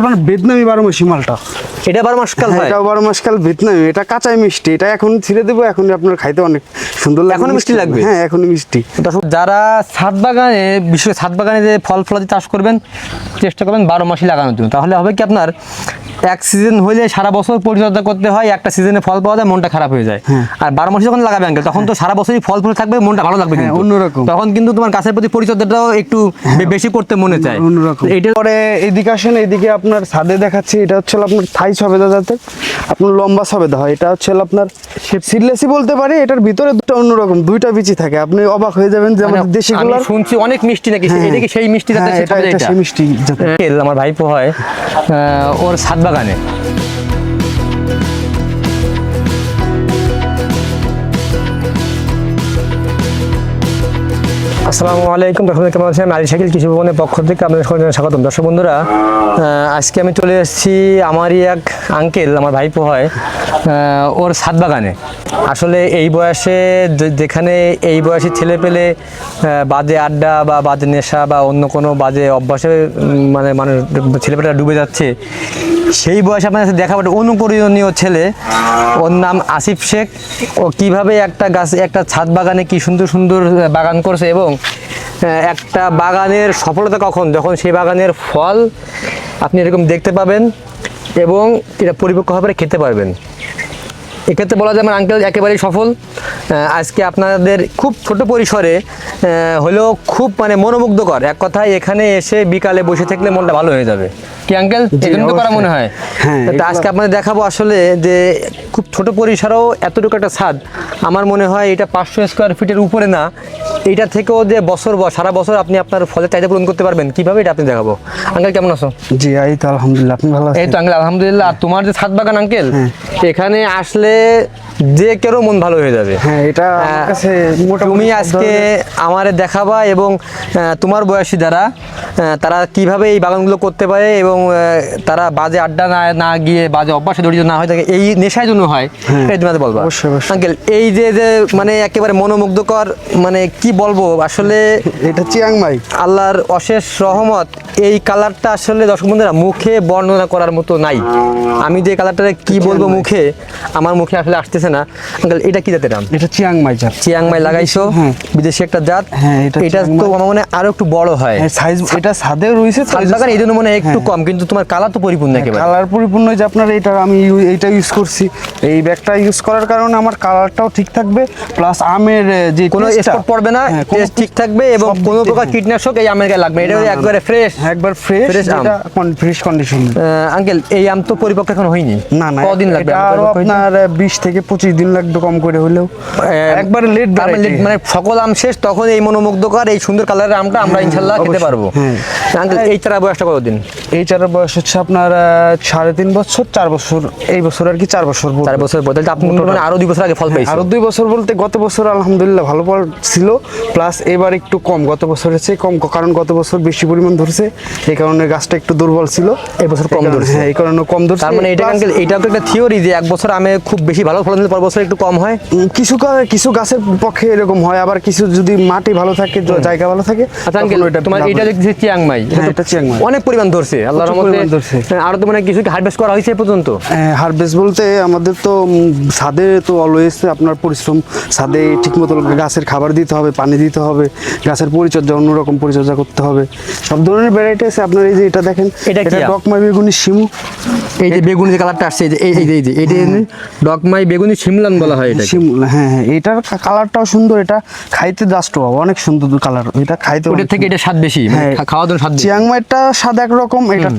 আপনার ভিয়েতনামি বারো মাসি মালটা এটা বারো মাস কাল হ্যাঁ, হয় এটাও বারো মাস কাল ভিয়েতনামি। এটা কাঁচাই মিষ্টি। এটা এখন ছিঁড়ে দেবো এখন আপনার খাইতে অনেক সুন্দর লাগবে। এখনও মিষ্টি লাগবে? হ্যাঁ এখনই মিষ্টি। যারা ছাদ বাগানে বিশেষ করে ছাদ বাগানে যে ফল ফলাদি চাষ করবেন চেষ্টা করবেন বারো মাসই লাগানোর জন্য। তাহলে হবে কি আপনার এক সিজন হইলে সারা বছর পরিচর্যা করতে হয় একটা সিজনে ফল পাওয়া যায় মনটা খারাপ হয়ে যায়। আর বারো মাসে যখন লাগাবে আঙ্কেল তখন তো সারা বছরই ফল ফুল থাকবে মনটা ভালো লাগবে হ্যাঁ। অন্যরকম। তখন কিন্তু তোমার গাছের প্রতি পরিচর্যাটাও একটু বেশি করতে মনে চায়। অন্যরকম। এইটা পরে এদিকে আসেন এইদিকে আপনার ছাদে দেখাচ্ছি এটা হচ্ছে আপনার থাই সবেদা জাতের আপনার লম্বা সবেদা হয় এটা হচ্ছে আপনার সিডলেসি বলতে পারি এটার ভিতরে দুটো অন্যরকম দুইটা বিচি থাকে আপনি অবাক হয়ে যাবেন যে মানে আমাদের দেশি গুলো শুনছি অনেক মিষ্টি নাকি হ্যাঁ। এটা কি সেই মিষ্টি যাতে হ্যাঁ? সেই মিষ্টি জাতের আঙ্কেল, আমার ভাইপো হয় ওর ছাদ বাগানে আসসালামু আলাইকুম। দর্শক কেমন আছেন আলী শাকিল কৃষি ভবনের পক্ষ থেকে আপনাদের সকলকে স্বাগতম। দর্শক বন্ধুরা আজকে আমি চলে এসেছি আমারই এক আঙ্কেল আমার ভাইপো হয় ওর ছাদ বাগানে। আসলে এই বয়সে যেখানে এই বয়সী ছেলে পেলে বাজে আড্ডা বা বাজে নেশা বা অন্য কোনো বাজে অভ্যাসে মানে মানুষ, ছেলেপেলেরা ডুবে যাচ্ছে সেই বয়সে আপনার কাছে দেখা একটা অনুকরণীয় ছেলে। ওর নাম আসিফ শেখ। ও কীভাবে একটা গাছ, একটা ছাদ বাগানে কি সুন্দর সুন্দর বাগান করছে এবং একটা বাগানের সফলতা কখন? যখন সেই বাগানের ফল আপনি এরকম দেখতে পাবেন এবং এটা পরিপক্ক হবে খেতে পারবেন। এক্ষেত্রে বলা যায় আমার আঙ্কেল একেবারেই সফল। আজকে আপনাদের খুব ছোট পরিসরে হলেও খুব মানে মনোমুগ্ধকর। এক কথায় এখানে এসে বিকালে বসে থাকলে মনটা ভালো হয়ে যাবে। কি আঙ্কেল করা মনে হয়। হ্যাঁ, তা আজকে আপনাদের দেখাবো আসলে যে খুব ছোট পরিসরেও এতটুকু একটা ছাদ। আমার মনে হয় এটা পাঁচশো স্কোয়ার ফিটের উপরে না। এইটা থেকেও যে বছর সারা বছর আপনি আপনার ফলের চাহিদা পূরণ করতে পারবেন। কীভাবে এটা আপনি দেখাবো? আঙ্কেল কেমন আছো? জি এই তো আলহামদুলিল্লাহ আপনি ভালো এই তো আঙ্কেল আলহামদুলিল্লাহ। আর তোমার যে ছাদ বাগান আঙ্কেল এখানে আসলে যে কেউ মন ভালো হয়ে যাবে। হ্যাঁ এটা কাছে তুমি আজকে আমারে দেখাবা এবং তোমার বয়সী যারা তারা কীভাবে এই বাগানগুলো করতে পারে এবং তারা বাজে আড্ডা না না গিয়ে বাজে অভ্যাসে জড়িত না হয়ে থাকে এই নেশায় জন্য হয় এই বলবা। হ্যাঁ। অবশ্যই, অবশ্যই। আঙ্কেল এই যে যে মানে একেবারে মনোমুগ্ধকর মানে কি বলব আসলে এটা চিয়াংমাই আল্লাহর অশেষ রহমত এই কালারটা আসলে দর্শক বন্ধুরা মুখে বর্ণনা করার মতো নাই। আমি যে কালারটা কি বলব মুখে আমার মুখে আসলে আসতেছে না। আঙ্কেল এটা কি জাতের নাম এটা চিয়াংমাই জাত। চিয়াংমাই লাগাইছো? হ্যাঁ। বিদেশি একটা জাত। হ্যাঁ, এটা এটা তো আমার মনে আরও একটু বড় হয়। হ্যাঁ সাইজ এটা ছাদে রয়েছে বাগান এই জন্য মনে একটু কম কিন্তু তোমার কালার তো পরিপূর্ণ একেবারে। কালার পরিপূর্ণ যে আপনার এটা আমি এইটা ইউজ করছি। এই ব্যাগটা ইউজ করার কারণে আমার কালারটাও ঠিক থাকবে প্লাস আমের যে কোনো স্পট পড়বে না হ্যাঁ, টেস্ট ঠিক থাকবে এবং কোনো প্রকার হ্যাঁ। কীটনাশক এই আমের গায়ে লাগবে এটা একবারে ফ্রেশ হ্যাঁ, একবার ফ্রেশ আম। এটা ফ্রেশ কন্ডিশন আঙ্কেল এই আম তো পরিপক্ক এখন হয়নি। না না কদিন লাগবে এটা আম আরও আপনার বিশ থেকে পঁচিশ দিন লাগবে কম করে হলেও। একবার লেট মানে মানে সকল আম শেষ তখন এই মনোমুগ্ধকর এই সুন্দর কালারের আমটা আমরা ইনশাল্লাহ খেতে পারব। হ্যাঁ। আঙ্কেল এই চারা বয়সটা কতদিন? এই চারের বয়স হচ্ছে আপনার সাড়ে তিন বছর চার বছর এই বছর আর কি চার বছর চার বছর তাহলে আপনি মানে আরও দুই বছর আগে ফল পাইছেন আরও দুই বছর বলতে গত বছর আলহামদুলিল্লাহ ভালো ফল ছিল প্লাস এবার একটু কম গত বছরের চেয়ে কম কারণ গত বছর বেশি পরিমাণ ধরছে এই কারণে গাছটা একটু দুর্বল ছিল। এই বছর কম ধরছে। হ্যাঁ এই কারণে কম ধরছে তার মানে এটা আঙ্কেল এইটা তো একটা থিওরি যে এক বছর আমে খুব বেশি ভালো ফলন দিলে পর বছর একটু কম হয়? কিছু কিছু গাছের পক্ষে এরকম হয় আবার কিছু যদি মাটি ভালো থাকে জায়গা ভালো থাকে আচ্ছা আঙ্কেল তোমার এটা। দেখছি চিয়াংমাই হ্যাঁ, অনেক পরিমাণ ধরছে আল্লাহর রহমতে। হ্যাঁ, আরও তো মানে কিছু হারভেস্ট করা হয়েছে পর্যন্ত? হারভেস্ট বলতে আমাদের তো ছাদে তো অলওয়েজ আপনার পরিশ্রম। ছাদে ঠিকমতো গাছের খাবার দিতে হবে পানি দিতে হবে গাছের পরিচর্যা অন্যরকম পরিচর্যা করতে হবে। সব ধরনের ভ্যারাইটি আছে আপনার এই যে এটা দেখেন এটা? ডকমা বেগুনি শিমু। এই যে বেগুনি যে কালারটা আসছে এই যে এই যে এই যে ডকমাই বেগুনি শিমলান বলা হয় এটা শিমু হ্যাঁ হ্যাঁ এটার কালারটাও সুন্দর এটা খাইতে জাস্ট অনেক সুন্দর কালার এটা খাইতে অনেক থেকে এটা স্বাদ বেশি মানে হ্যাঁ। চিয়াংমাইটা সাদা একরকম এটা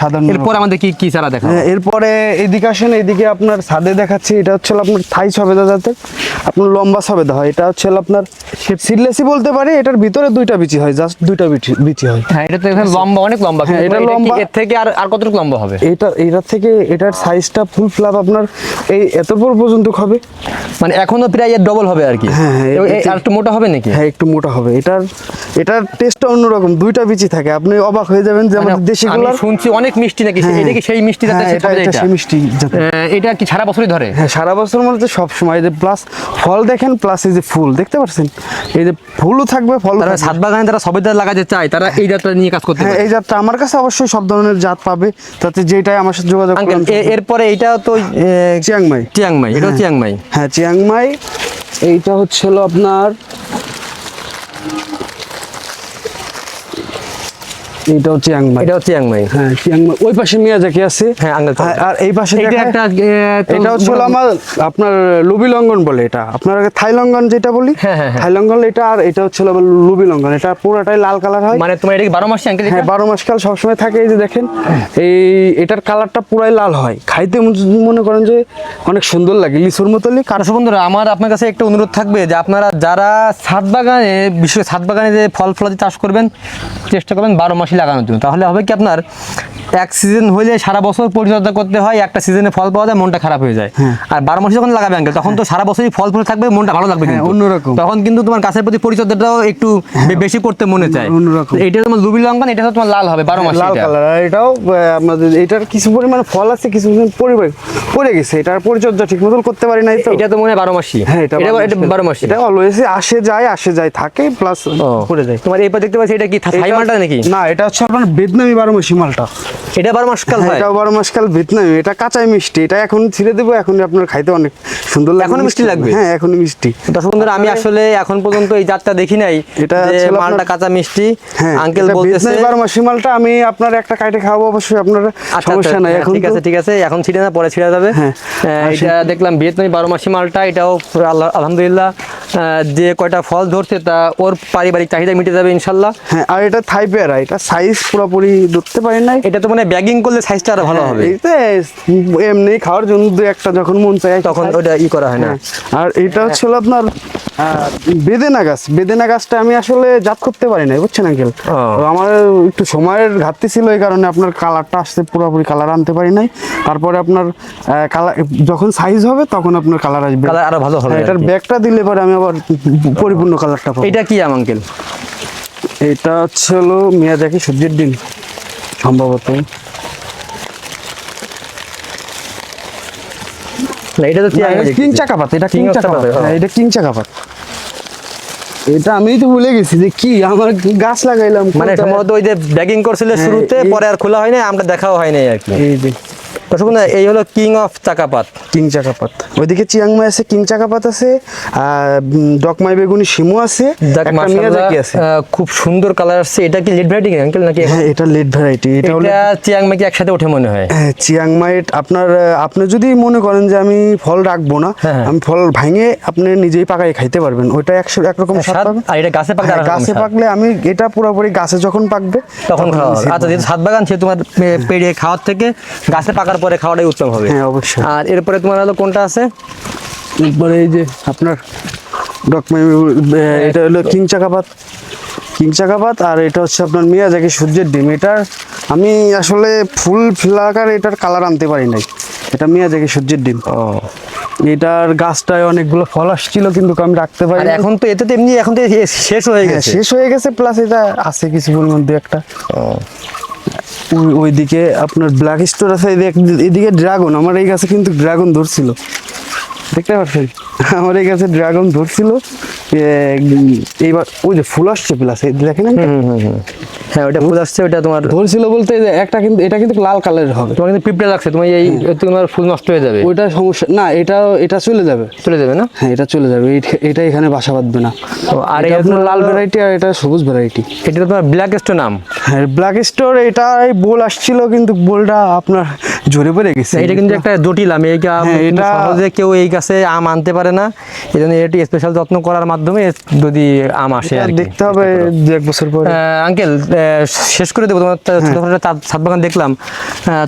সাদা এরপর আমাদের কি কি চারা দেখা হ্যাঁ, এরপরে এদিকে আসেন এদিকে আপনার ছাদে দেখাচ্ছি এটা হচ্ছে আপনার থাই সবেদা জাতের আপনার লম্বা সবেদা হয়। এটা হচ্ছে আপনার সিডলেসি বলতে পারি এটার ভিতরে দুইটা বিচি হয় জাস্ট দুইটা বিচি বিচি হয়। হ্যাঁ এটা তো এখানে লম্বা অনেক লম্বা। হ্যাঁ, এটা লম্বা। এর থেকে আর আর কতটুকু লম্বা হবে? এটা এটার থেকে এটার সাইজটা ফুল ফ্লাপ আপনার এই এত বড় পর্যন্ত হবে। মানে এখনও প্রায় এর ডবল হবে আর কি? হ্যাঁ, হ্যাঁ, আর একটু মোটা হবে নাকি? হ্যাঁ একটু মোটা হবে। এটার এটার টেস্টটা অন্যরকম দুইটা বিচি থাকে। আপনি অবাক হয়ে যাবেন যে মানে আমাদের দেশি আমি শুনছি অনেক মিষ্টি নাকি হ্যাঁ, এটা কি সেই মিষ্টি জাতের হ্যাঁ, এটা সবজি এটা এটা? সেই মিষ্টি এটা কি সারা বছরই ধরে? হ্যাঁ সারা বছর মধ্যে সব সময় যে প্লাস ফল দেখেন প্লাস এই যে ফুল দেখতে পাচ্ছেন এই যে ফুলও থাকবে ফল তারা ছাদ বাগানে তারা সবের জাত লাগাতে চায় তারা এই জাতটা নিয়ে কাজ করতে হ্যাঁ পারে। এই জাতটা আমার কাছে অবশ্যই সব ধরনের জাত পাবে তাতে যেটাই আমার সাথে যোগাযোগ করলাম এরপরে এইটা তো চিয়াংমাই। চিয়াংমাই এটা। Chiang Mai. হ্যাঁ চিয়াংমাই এইটা হচ্ছে হলো আপনার এইটাও চিয়াংমাই এটাও চিয়াংমাই হ্যাঁ চিয়াংমাই ওই পাশে মিয়াজাকি আছে। হ্যাঁ, আর এই পাশে এটা একটা এটা হচ্ছে আমার আপনার লুবি লঙ্ঘন বলে এটা। আপনার আগে থাই লঙ্ঘন যেটা বলি? হ্যাঁ, হ্যাঁ, হ্যাঁ। থাই লঙ্ঘন এটা আর এটা হচ্ছে লুবি লঙ্ঘন এটা পুরোটাই লাল কালার হয়। মানে তোমার এটা বারো মাসি আঙ্কেল হ্যাঁ বারো মাস কাল সবসময় থাকে এই যে দেখেন। এই এটার কালারটা পুরাই লাল হয়। খাইতে মনে- করেন যে অনেক সুন্দর লাগে লিচুর মতনই কার দর্শক বন্ধুরা আমার আপনার কাছে একটা অনুরোধ থাকবে যে আপনারা যারা ছাদ বাগানে বিশেষ ছাদ বাগানে যে ফল ফলাদি চাষ করবেন চেষ্টা করবেন বারো মাসই লাগানোর জন্য। তাহলে হবে কি আপনার এক সিজন হইলে সারা বছর পরিচর্যা করতে হয় একটা সিজনে ফল পাওয়া যায় মনটা খারাপ হয়ে যায়। আর বারো মাসে যখন লাগাবে আঙ্কেল তখন তো সারা বছরই ফল ফুল থাকবে মনটা ভালো লাগবে হ্যাঁ। অন্যরকম। তখন কিন্তু তোমার গাছের প্রতি পরিচর্যাটাও একটু বেশি করতে মনে চায়। অন্যরকম। এইটা তোমার লুবি লঙ্কান এটা তোমার লাল হবে বারো মাস লাল কালার আর এটাও আমাদের এটার কিছু পরিমাণে ফল আছে কিছু পরিমাণ পরিবার পড়ে গেছে এটার পরিচর্যা ঠিক মতন করতে পারি নাই তো। এটা তো মনে হয় বারো মাসি হ্যাঁ এটা এটা এটা বারো মাসি এটা অলওয়েজ আসে যায় আসে যায় থাকে প্লাস। পড়ে যায়। তোমার এই পা দেখতে পাচ্ছি এটা কি থাই এটা- নাকি? না এটা হচ্ছে আপনার বেদনামি বারো মাসি মালটা এটা বারো মাস কাল হ্যাঁ, এটাও বারো মাস কাল ভিতনামি এটা কাঁচাই মিষ্টি। এটা এখন ছিঁড়ে দেবো এখন আপনার খাইতে অনেক সুন্দর লাগবে। এখনও মিষ্টি লাগবে? হ্যাঁ এখনই মিষ্টি। দর্শক বন্ধুরা আমি আসলে এখন পর্যন্ত এই জাতটা দেখি নাই এটা মালটা কাঁচা মিষ্টি। হ্যাঁ আঙ্কেল বলতেছে বারো মাসি মালটা আমি আপনার একটা খাওয়াবো অবশ্যই আপনার আচ্ছা, সমস্যা আচ্ছা, নাই। হ্যাঁ, এখন ঠিক আছে ঠিক আছে এখন ছিঁড়ে না পরে ছিঁড়ে যাবে। হ্যাঁ। এটা দেখলাম ভিয়েতনামি বারো মাসি মালটা এটাও আল্লাহ আলহামদুলিল্লাহ। যে কয়টা ফল ধরছে তা ওর পারিবারিক চাহিদা মিটে যাবে ইনশাল্লাহ। হ্যাঁ আর এটা থাই পেয়ারা এটা সাইজ পুরোপুরি ধরতে পারি নাই। এটা তো মানে ব্যাগিং করলে সাইজটা আরও ভালো হবে। এমনি খাওয়ার জন্য দু একটা যখন মন চায় তখন ওটা ই করা হয় না। হ্যাঁ। আর এটা হচ্ছে হলো আপনার বেদেনা গাছ। বেদেনা গাছটা আমি আসলে জাত করতে পারি না বুঝছেন আঙ্কেল। আমার একটু সময়ের ঘাটতি ছিল এই কারণে আপনার কালারটা আসতে পুরোপুরি কালার আনতে পারি নাই। তারপরে আপনার কালার যখন সাইজ হবে তখন আপনার কালার আসবে। কালার আরও ভালো হবে হ্যাঁ, এটার ব্যাগটা দিলে পরে আমি আবার পরিপূর্ণ কালারটা পাবো। এটা কি আম আঙ্কেল? এটা হচ্ছে হলো মিয়াজাকি সূর্যের ডিম সম্ভবত। এটা তো চিয়াং মাই কিং এটা কিং হ্যাঁ, এটা কিং চাকাপাত। এটা আমি তো ভুলে গেছি যে কি আমার গাছ লাগাইলাম মানে সম্ভবত ওই যে ব্যাগিং করছিল হ্যাঁ, শুরুতে পরে আর খোলা হয়নি আমরা দেখাও হয়নি আর কি। এই যে। এই হলো king of Chakapat. King Chakapat. ওইদিকে চিয়াংমাই আছে কিং চাকাপাত আছে আর ডকমাই বেগুনি শিমু আছে খুব সুন্দর কালার আসছে। এটা কি লিড ভ্যারাইটি আঙ্কেল নাকি হ্যাঁ এটা লেট ভ্যারাইটি এটা হলো এটা চিয়াং কি একসাথে ওঠে মনে হয়। হ্যাঁ, চিয়াংমাই আপনার আপনি যদি মনে করেন যে আমি ফল রাখব না হ্যাঁ, হ্যাঁ। আমি ফল ভাঙে আপনি নিজেই পাকাই খাইতে পারবেন। ওইটা একশো একরকম স্বাদ স্বাদ, আর এটা গাছে পাকলে হ্যাঁ, গাছে পাকলে আমি এটা পুরোপুরি গাছে যখন পাকবে তখন খাওয়া। আচ্ছা যেহেতু ছাদ বাগান সে তোমার পেড়ে খাওয়ার থেকে গাছে পাকার পরে খাওয়াটাই উত্তম হবে। হ্যাঁ, অবশ্যই। আর এরপরে তোমার হলো কোনটা আছে? এরপরে এই যে আপনার এটা হলো কিং চাকাপাত। কিং চাকাপাত আর এটা হচ্ছে আপনার মিয়াজাকি সূর্যের ডিম এটার আমি আসলে ফুল ফ্লাকার এটার কালার আনতে পারি নাই। এটা মিয়াজাকি সূর্যের ডিম। ও। এটার গাছটায় অনেকগুলো ফল আসছিল কিন্তু আমি রাখতে পারি এখন তো এতে তো এমনি এখন তো শেষ হয়ে হ্যাঁ, গেছে। শেষ হয়ে গেছে প্লাস এটা আছে কিছু পরিমাণ দু একটা ওই- ওইদিকে আপনার ব্ল্যাক স্টোর আছে এদিকে ড্রাগন আমার এই গাছে কিন্তু ড্রাগন ধরছিল। দেখতে পাচ্ছেন? আমার এই গাছে ড্রাগন ধরছিল এইবার ওই যে ফুল আসছে প্লাস দেখেন না? হ্যাঁ ওটা ফুল আসছে ওটা তোমার ধরছিল বলতে যে একটা কিন্তু এটা কিন্তু লাল কালারের হবে। তোমার কিন্তু পিঁপড়ে লাগছে তোমার এই তোমার ফুল নষ্ট হয়ে যাবে। ওইটা সমস্যা না এটা এটা চলে যাবে। চলে যাবে না? হ্যাঁ এটা চলে যাবে। এটা এখানে বাসা বাঁধবে না। ও, আর এটা আপনার লাল ভ্যারাইটি আর এটা সবুজ ভ্যারাইটি এটা তোমার ব্ল্যাক স্টো নাম। হ্যাঁ ব্ল্যাক স্টোর এটা এই বোল আসছিল কিন্তু বোলটা আপনার ঝরে পড়ে গেছে। এটা কিন্তু একটা জটিল আম এই হ্যাঁ, এটা- সহজে কেউ এই গাছে আম আনতে পারে না। এই জন্য এটি স্পেশাল যত্ন করার মাধ্যমে যদি আম আসে আর দেখতে হবে দু এক বছর পরে। আঙ্কেল শেষ করে দেবো। তোমার ছোটখাটো ছাদ- বাগান দেখলাম।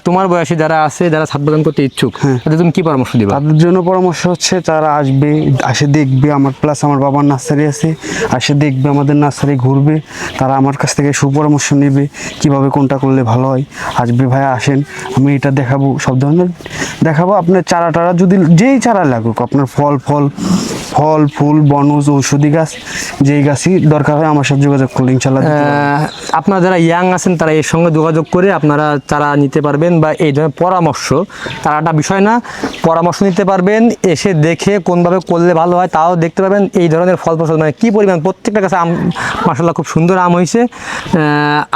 তোমার বয়সী যারা আছে যারা ছাদ বাগান করতে ইচ্ছুক হ্যাঁ। তাদের তুমি কি পরামর্শ দিবা? তাদের জন্য পরামর্শ হচ্ছে তারা আসবে আসে দেখবে আমার প্লাস আমার বাবার নার্সারি আছে। আসে দেখবে আমাদের নার্সারি ঘুরবে। তারা আমার কাছ থেকে সুপরামর্শ নেবে কীভাবে কোনটা করলে ভালো হয়। আসবে ভাই আসেন। আমি এটা দেখাবো, সব ধরনের দেখাবো। আপনার চারা টারা যদি যেই চারা লাগুক, আপনার ফল ফল ফল, ফুল, বনজ, ঔষধি গাছ, যেই গাছই দরকার হয় আমার সাথে যোগাযোগ করলে ইনশাল্লাহ আপনারা যারা ইয়াং আছেন, তারা এর সঙ্গে যোগাযোগ করে আপনারা চারা নিতে পারবেন বা এই ধরনের পরামর্শ তারাটা বিষয় না, পরামর্শ নিতে পারবেন, এসে দেখে কোনভাবে করলে ভালো হয় তাও দেখতে পাবেন এই ধরনের ফল ফসল মানে কী পরিমাণ, প্রত্যেকটা গাছে আম মাসাল্লাহ খুব সুন্দর আম হয়েছে।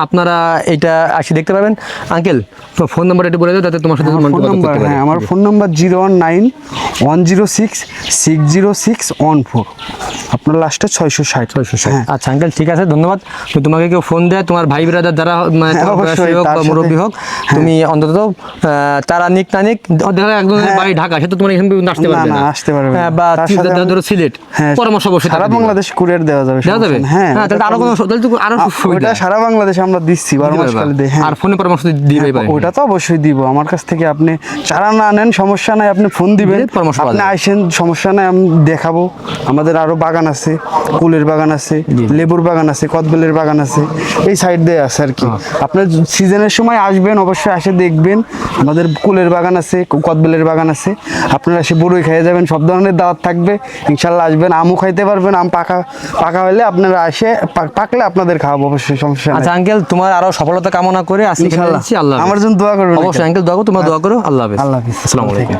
আপনারা এইটা আসি দেখতে পাবেন আঙ্কেল, তো ফোন নাম্বার একটু বলে দাও, যাতে তোমার সাথে আমার ফোন নাম্বার হ্যাঁ আমার phone number zero one nine one zero six six zero six one four আপনার লাস্টে ছয়শো ষাট। ছয়শো ষাট। হ্যাঁ। আচ্ছা আঙ্কেল ঠিক আছে ধন্যবাদ। তো তোমাকে কেউ ফোন দেয় তোমার ভাই ব্রাদার যারা মানে হ্যাঁ, হোক বা মুরব্বী হোক তুমি অন্তত তারা নিক না নিক দেখা একজন হ্যাঁ। বাড়ি ঢাকা সে তো তোমার এখানে পর্যন্ত আসতে পারবে না, আসতে পারবে হ্যাঁ, বা ধরো সিলেট হ্যাঁ পরামর্শ অবশ্যই সারা বাংলাদেশ কুরিয়ার দেওয়া যাবে দেওয়া যাবে? হ্যাঁ হ্যাঁ তাহলে আরও কোনো তাহলে তো আরও সুবিধা। সারা বাংলাদেশে আমরা দিচ্ছি বারো মাস কালে হ্যাঁ। আর ফোনে পরামর্শ দিবে হ্যাঁ, ওটা তো অবশ্যই দিব আমার কাছ থেকে আপনি চারা না নেন সমস্যা নাই আপনি ফোন দিবেন। আপনি। আইসেন সমস্যা নাই আমি দেখাবো। আমাদের আরও বাগান আছে কুলের বাগান আছে লেবুর বাগান আছে কদবেলের বাগান আছে এই সাইড দিয়ে আছে আর কি। আপনার সিজনের সময় আসবেন অবশ্যই আসে দেখবেন। আমাদের কুলের বাগান আছে কদবেলের বাগান আছে। আপনারা এসে বড়ই খেয়ে যাবেন সব ধরনের দাওয়াত থাকবে। ইনশাল্লাহ আসবেন আমও খাইতে পারবেন আম পাকা পাকা হলে আপনারা এসে পাকলে আপনাদের খাওয়াবো অবশ্যই সমস্যা আচ্ছা আঙ্কেল তোমার আরও সফলতা কামনা করে ইনশাল্লাহ। আল্লাহ আমার জন্য দোয়া করবেন অবশ্যই আঙ্কেল তোমার তোমরা দোয়া করো। আল্লাহ হাফেজ। আল্লাহ হাফেজ। আসসালামু আলাইকুম।